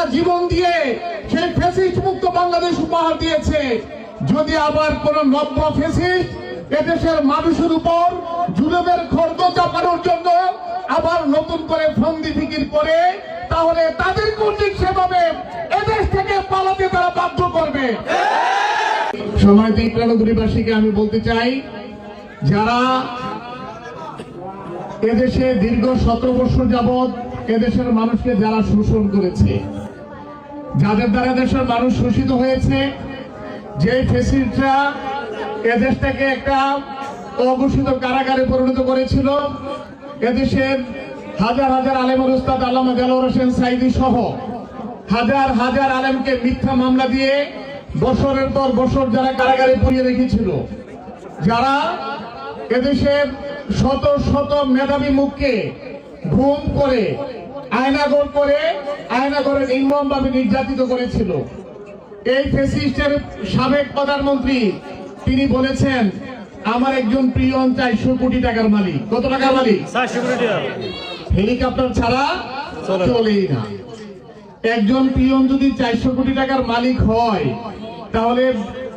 যারা জীবন দিয়ে সেই ফেসিস্ট মুক্ত বাংলাদেশ উপহার দিয়েছে। যদি আবার কোন নব্য ফেসিস্ট এদেশের মানুষের উপর জুলুমের খর্গ চাপানোর জন্য আবার নতুন করে ফন্দি ফিকির করে, তাহলে তাদের কর্তৃক সেভাবে এদেশ থেকে পালাতে তারা বাধ্য করবে। সময় দিক প্রাণগুড়িবাসীকে আমি বলতে চাই, যারা এদেশে দীর্ঘ সতেরো বছর যাবৎ এদেশের মানুষকে যারা শোষণ করেছে যাদের দ্বারা দেশের মানুষ শোষিত হয়েছে, যে ফেসিলিটিরা এদেশটাকে একটা অঘোষিত কারাগারে পরিণত করেছিল, এদেশের হাজার হাজার আলেম উস্তাদ আল্লামা দেলোয়ার হোসেন সাইদি সহ হাজার হাজার আলেমকে মিথ্যা মামলা দিয়ে বছরের পর বছর যারা কারাগারে পুড়িয়ে রেখেছিল, যারা এদেশের শত শত মেধাবী মুখকে ঘুম করে আয়নাগর করে আয়নাগরে নির্মমভাবে নির্যাতিত করেছিল। এই ফেসিস্টের সাবেক প্রধানমন্ত্রী তিনি বলেছেন আমার একজন প্রিয়ন চারশো কোটি টাকার মালিক। কত টাকার মালিক? হেলিকপ্টার ছাড়া। চলেই না। একজন পিয়ন যদি চারশো কোটি টাকার মালিক হয় তাহলে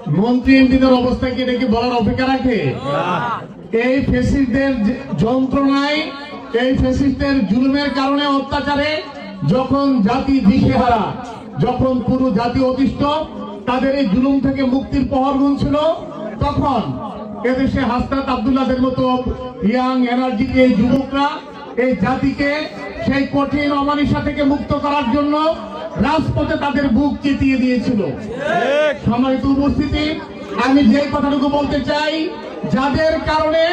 মন্ত্রী এমপিদের অবস্থা কি এটা কি বলার অপেক্ষা রাখে? এই ফেসিস্টদের যে- যন্ত্রণায় এই ফেসিস্টের জুলুমের কারণে অত্যাচারে যখন জাতি দিশেহারা, যখন পুরো জাতি অতিষ্ঠ, তাদের এই জুলুম থেকে মুক্তির পহর গুনছিল, তখন এদেশে হাসনাত আবদুল্লাদের মতো ইয়াং এনার্জি এই যুবকরা, এই জাতিকে সেই কঠিন অমানিসা থেকে মুক্ত করার জন্য রাজপথে তাদের বুক চেতিয়ে দিয়েছিল। সম্মানিত উপস্থিতি, আমি যে কথাটুকু বলতে চাই, যাদের কারণে,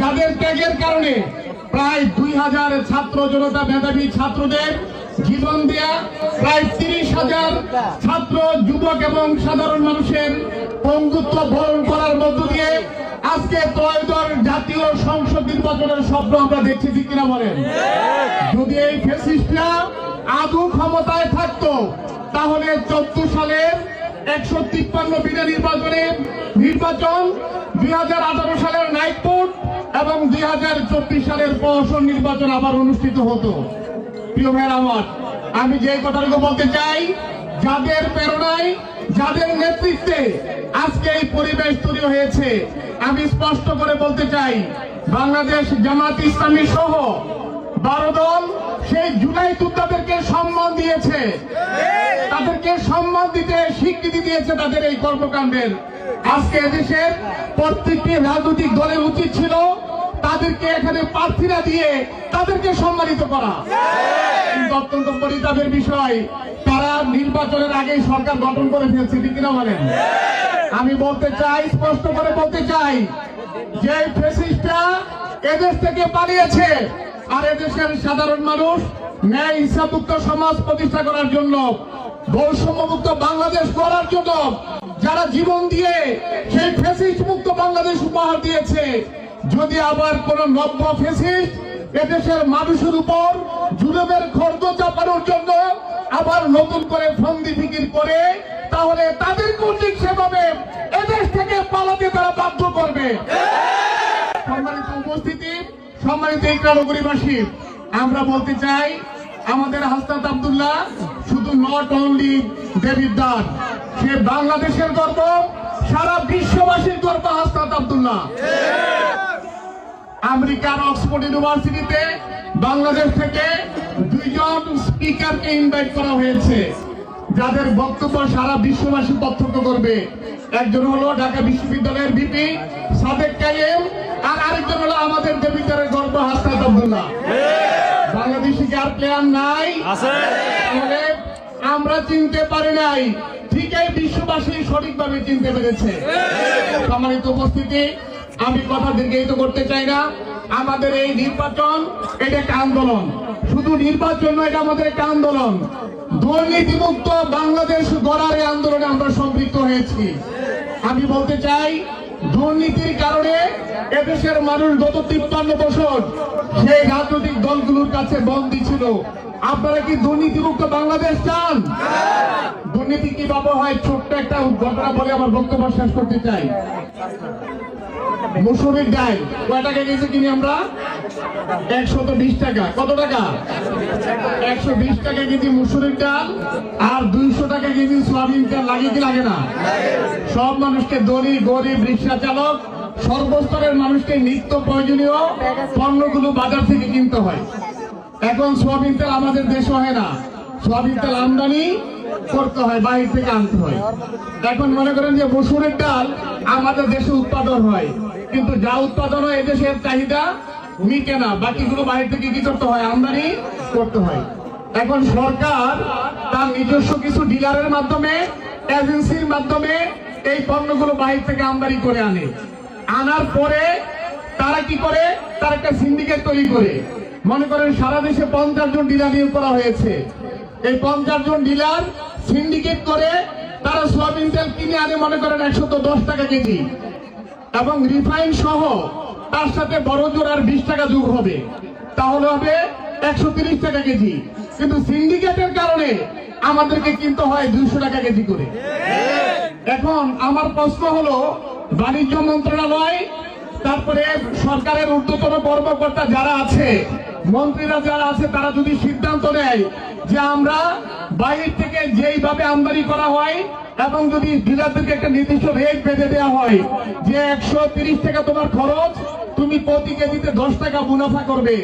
যাদের ত্যাগের কারণে প্রায় দুই হাজার ছাত্র জনতা মেধাবী ছাত্রদের জীবন দেয়া, প্রায় তিরিশ হাজার ছাত্র, যুবক এবং সাধারণ মানুষের পঙ্গুত্ব বরণ করার মধ্য দিয়ে আজকে ত্রয়োদশ জাতীয় সংসদ নির্বাচনের স্বপ্ন আমরা দেখছি, ঠিক কিনা বলেন? যদি এই ফেসিস্টরা আদৌ ক্ষমতায় থাকতো, তাহলে চোদ্দ সালের একশো তিপ্পান্ন বিনা নির্বাচনে নির্বাচন দুই হাজার আঠারো এবং দুই হাজার চব্বিশ সালের প্রহসন নির্বাচন আবার অনুষ্ঠিত হতো। প্রিয় ভাইয়ের আমার, আমি যে কথাটুকু বলতে চাই, যাদের প্রেরণায়, যাদের নেতৃত্বে আজকে এই পরিবেশ তৈরি হয়েছে, আমি স্পষ্ট করে বলতে চাই, বাংলাদেশ জামাত ইসলামী সহ বারো দল সেই জুলাই যোদ্ধাদেরকে সম্মান দিয়েছে। তাদেরকে সম্মান দিতে স্বীকৃতি দিয়েছে তাদের এই কর্মকাণ্ডের। আজকে দেশের প্রত্যেকটি রাজনৈতিক দলের উচিত ছিল তাদেরকে এখানে প্রার্থীরা দিয়ে তাদেরকে সম্মানিত করা। কিন্তু অত্যন্ত পরিতাপের বিষয়, তারা নির্বাচনের আগে সরকার গঠন করে ফেলছে, ঠিক কিনা বলেন? আমি বলতে চাই, স্পষ্ট করে বলতে চাই, যে ফেসিস্টরা এদেশ থেকে পালিয়েছে, আর এদেশের সাধারণ মানুষ, ন্যায় হিসাবমুক্ত সমাজ প্রতিষ্ঠা করার জন্য, বৈষম্যমুক্ত বাংলাদেশ গড়ার জন্য, যারা জীবন দিয়ে সেই ফেসিস্ট মুক্ত বাংলাদেশ উপহার দিয়েছে যদি আবার কোন নব্য ফেসিস্ট এদেশের মানুষের উপর জুলুমের খর্গ চাপানোর জন্য আবার নতুন করে ফন্দি ফিকির করে, তাহলে তাদের কর্তৃক সেভাবে এদেশ থেকে পালাতে তারা বাধ্য করবে। সম্মানিত উপস্থিতি, সম্মানিত ইকরানগরীবাসী আমরা বলতে চাই, আমাদের হাসনাত আবদুল্লাহ শুধু নট অনলি দেবীর দান সে বাংলাদেশের গর্ব, সারা বিশ্ববাসীর গর্ব হাসনাত আব্দুল্লাহ। আমেরিকার অক্সফোর্ড ইউনিভার্সিটিতে বাংলাদেশ থেকে দুইজন স্পিকারকে ইনভাইট করা হয়েছে যাদের বক্তব্য সারা বিশ্ববাসী প্রত্যক্ষ করবে। একজন হলো ঢাকা বিশ্ববিদ্যালয়ের ভিপি সাদেক কাইম আর আরেকজন হলো আমাদের দেবিদ্বারের গর্ব হাসনাত আব্দুল্লাহ। বাংলাদেশি কি আর প্লেয়ার নাই? আছে। তাহলে আমরা চিনতে পারি নাই। ঠিক এই বিশ্ববাসী সঠিকভাবে চিনতে পেরেছে। সম্মানিত উপস্থিতি আমি কথা দীর্ঘায়িত করতে চাই না। আমাদের এই নির্বাচন, এটা একটা আন্দোলন। শুধু নির্বাচন নয়, এটা আমাদের একটা আন্দোলন। দুর্নীতিমুক্ত বাংলাদেশ গড়ার এই আন্দোলনে আমরা সম্পৃক্ত হয়েছি। আমি বলতে চাই, দুর্নীতির কারণে এদেশের মানুষ গত তিপ্পান্ন বছর সেই রাজনৈতিক দলগুলোর কাছে বন্দী ছিল। আপনারা কি দুর্নীতিমুক্ত বাংলাদেশ চান? দুর্নীতি কি কীভাবে হয়? ছোট্ট একটা ঘটনা বলে আমার বক্তব্য শেষ করতে চাই। মুসুরির ডাল, কয় টাকা কেজি কিনি আমরা? একশত বিশ টাকা। কত টাকা? একশো বিশ টাকা কেজি মুসুরির ডাল আর দুইশো টাকা কেজি সোয়াবিন তেল। লাগে কি লাগে না? সব মানুষকে দড়ি গরিব, রিক্সা চালক, সর্বস্তরের মানুষকে নিত্য প্রয়োজনীয় পণ্যগুলো বাজার থেকে কিনতে হয়। এখন সোয়াবিন তেল আমাদের দেশে হয় না। সোয়াবিন তেল আমদানি করতে হয়, বাহির থেকে আনতে হয়। এখন মনে করেন যে মসুরের ডাল আমাদের দেশে উৎপাদন হয়। কিন্তু যা উৎপাদন হয় এদেশের চাহিদা মিটে না বাকিগুলো বাহির থেকে কি করতে হয়? আমদানি করতে হয়। এখন সরকার তার নিজস্ব কিছু ডিলারের মাধ্যমে, এজেন্সির মাধ্যমে এই পণ্যগুলো বাহির থেকে আমদানি করে আনে। আনার পরে তারা কি করে? তার একটা সিন্ডিকেট তৈরি করে। মনে করেন সারা দেশে পঞ্চাশ জন ডিলার নিয়োগ করা হয়েছে। এই পঞ্চাশ জন ডিলার সিন্ডিকেট করে তারা সোয়াবিন তেল কিনে আনে, মনে করেন একশো দশ টাকা কেজি। এবং রিফাইন সহ তার সাথে বড় জোর আর বিশ টাকা যোগ হবে। তাহলে হবে একশো তিরিশ টাকা কেজি। কিন্তু সিন্ডিকেটের কারণে আমাদেরকে কিনতে হয় দুইশো টাকা কেজি করে। এখন আমার প্রশ্ন হলো, বাণিজ্য মন্ত্রণালয়, তারপরে সরকারের ঊর্ধ্বতন কর্মকর্তা যারা আছে, মন্ত্রীরা যারা আছে, তারা যদি সিদ্ধান্ত নেয় যে আমরা বাহির থেকে যেইভাবে আমদানি করা হয় এবং যদি ডিলারদেরকে একটা নির্দিষ্ট রেট বেঁধে দেওয়া হয় যে একশো তিরিশ টাকা তোমার খরচ তুমি প্রতি কেজিতে দশ টাকা মুনাফা করবে।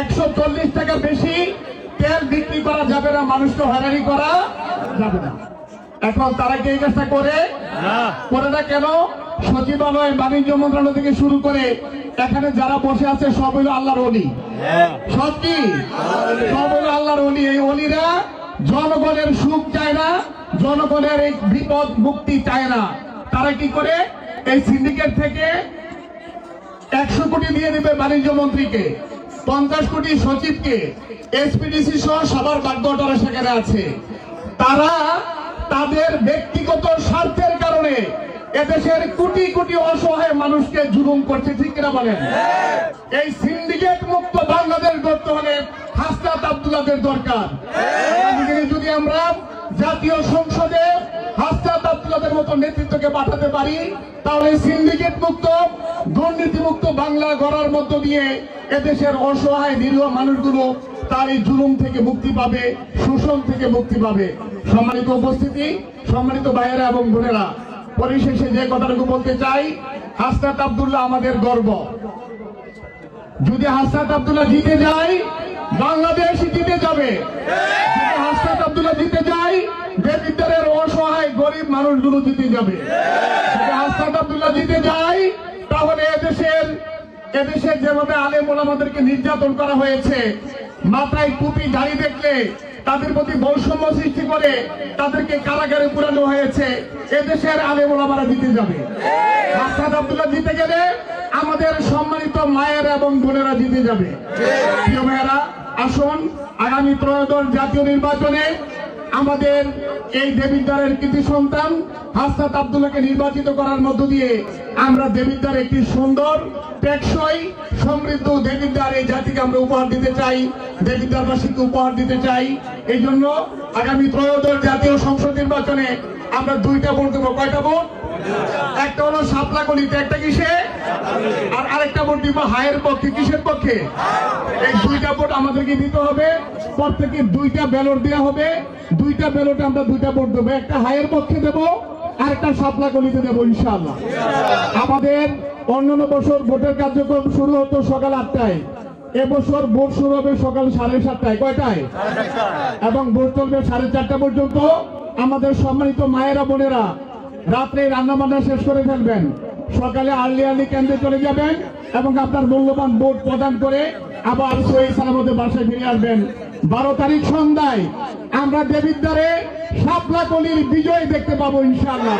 একশো চল্লিশ টাকা বেশি তেল বিক্রি করা যাবে না মানুষকে হয়রানি করা যাবে না। এখন তারা কি এই কাজটা করে? করে না কেন? সচিবালয় বাণিজ্য মন্ত্রণালয় থেকে শুরু করে এখানে যারা বসে আছে সব হইল আল্লাহর অলি সব কি? সব হইল আল্লাহর অলি এই অলিরা জনগণের সুখ চায় না, জনগণের এই বিপদ মুক্তি চায় না। তারা কি করে? এই সিন্ডিকেট থেকে একশো কোটি দিয়ে দেবে বাণিজ্য মন্ত্রীকে, পঞ্চাশ কোটি সচিবকে এসপিডিসি সহ সবার বাগ্যটারা সেখানে আছে। তারা তাদের ব্যক্তিগত স্বার্থের কারণে এদেশের কোটি কোটি অসহায় মানুষকে জুলুম করছে ঠিক কিনা বলেন? এই সিন্ডিকেট মুক্ত বাংলাদেশ গড়তে হলে হাসনাত আব্দুল্লাদের দরকার। যদি আমরা জাতীয় সংসদে হাসনাত আব্দুল্লাদের মতো নেতৃত্বকে পাঠাতে পারি তাহলে সিন্ডিকেট মুক্ত দুর্নীতি মুক্ত বাংলা গড়ার মধ্য দিয়ে এদেশের অসহায় নিরীহ মানুষগুলো তার এই জুলুম থেকে মুক্তি পাবে শোষণ থেকে মুক্তি পাবে। সম্মানিত উপস্থিতি সম্মানিত ভাইয়েরা এবং বোনেরা পরিশেষে যে কথাটুকু বলতে চাই, হাসনাত আব্দুল্লাহ আমাদের গর্ব। যদি হাসনাত আব্দুল্লাহ জিতে যায়, বাংলাদেশ জিতে যাবে। হাসনাত আব্দুল্লাহ জিতে যায় বেবিদ্যারের অসহায় গরিব মানুষগুলো জিতে যাবে। যদি হাসনাত আব্দুল্লাহ জিতে যায়, তাহলে এদেশের এদেশের যেভাবে আলেম ওলামাদেরকে নির্যাতন করা হয়েছে, মাথায় টুপি, দাড়ি দেখলে তাদের প্রতি বৈষম্য সৃষ্টি করে তাদেরকে কারাগারে পুরানো হয়েছে। এদেশের আলেম ওলামারা জিতে যাবে। হাসনাত আব্দুল্লাহ জিতে গেলে আমাদের সম্মানিত মায়ের এবং বোনেরা জিতে যাবে। প্রিয় ভাইয়েরা, আসুন আগামী ত্রয়োদশ জাতীয় নির্বাচনে আমাদের এই দেবিদ্বারের কৃতি সন্তান হাসনাত আব্দুল্লাহকে নির্বাচিত করার মধ্য দিয়ে আমরা দেবিদ্বার একটি সুন্দর টেকসই সমৃদ্ধ দেবিদ্বার এই জাতিকে আমরা উপহার দিতে চাই, দেবিদ্বারবাসীকে উপহার দিতে চাই। এই জন্য আগামী ত্রয়োদশ জাতীয় সংসদ নির্বাচনে আমরা দুইটা ভোট দেবো। কয়টা ভোট? একটা হলো সাপলা গলিতে একটা কিসে? আর আরেকটা ভোট দিব হায়ের পক্ষে, কিসের পক্ষে? এই দুইটা ভোট আমাদেরকে দিতে হবে। প্রত্যেকে দুইটা ব্যালট দেওয়া হবে। দুইটা ব্যালটে আমরা দুইটা ভোট দেবো। একটা হায়ের পক্ষে দেবো, আরেকটা সাপলা গলিতে দেবো ইনশাআল্লাহ। আমাদের অন্যান্য বছর ভোটের কার্যক্রম শুরু হতো সকাল আটটায়। এবছর ভোট শুরু হবে সকাল সাড়ে সাতটায়। কয়টায়? এবং ভোট চলবে সাড়ে চারটা পর্যন্ত। আমাদের সম্মানিত মায়েরা, বোনেরা, রাত্রে রান্না বান্না শেষ করে ফেলবেন। সকালে আর্লি আর্লি কেন্দ্রে চলে যাবেন এবং আপনার মূল্যবান ভোট প্রদান করে আবার সই সালামতে বাসায় ফিরে আসবেন। বারো তারিখ সন্ধ্যায় আমরা দেবিদ্বারে সাপলা কলির বিজয় দেখতে পাবো ইনশাআল্লাহ।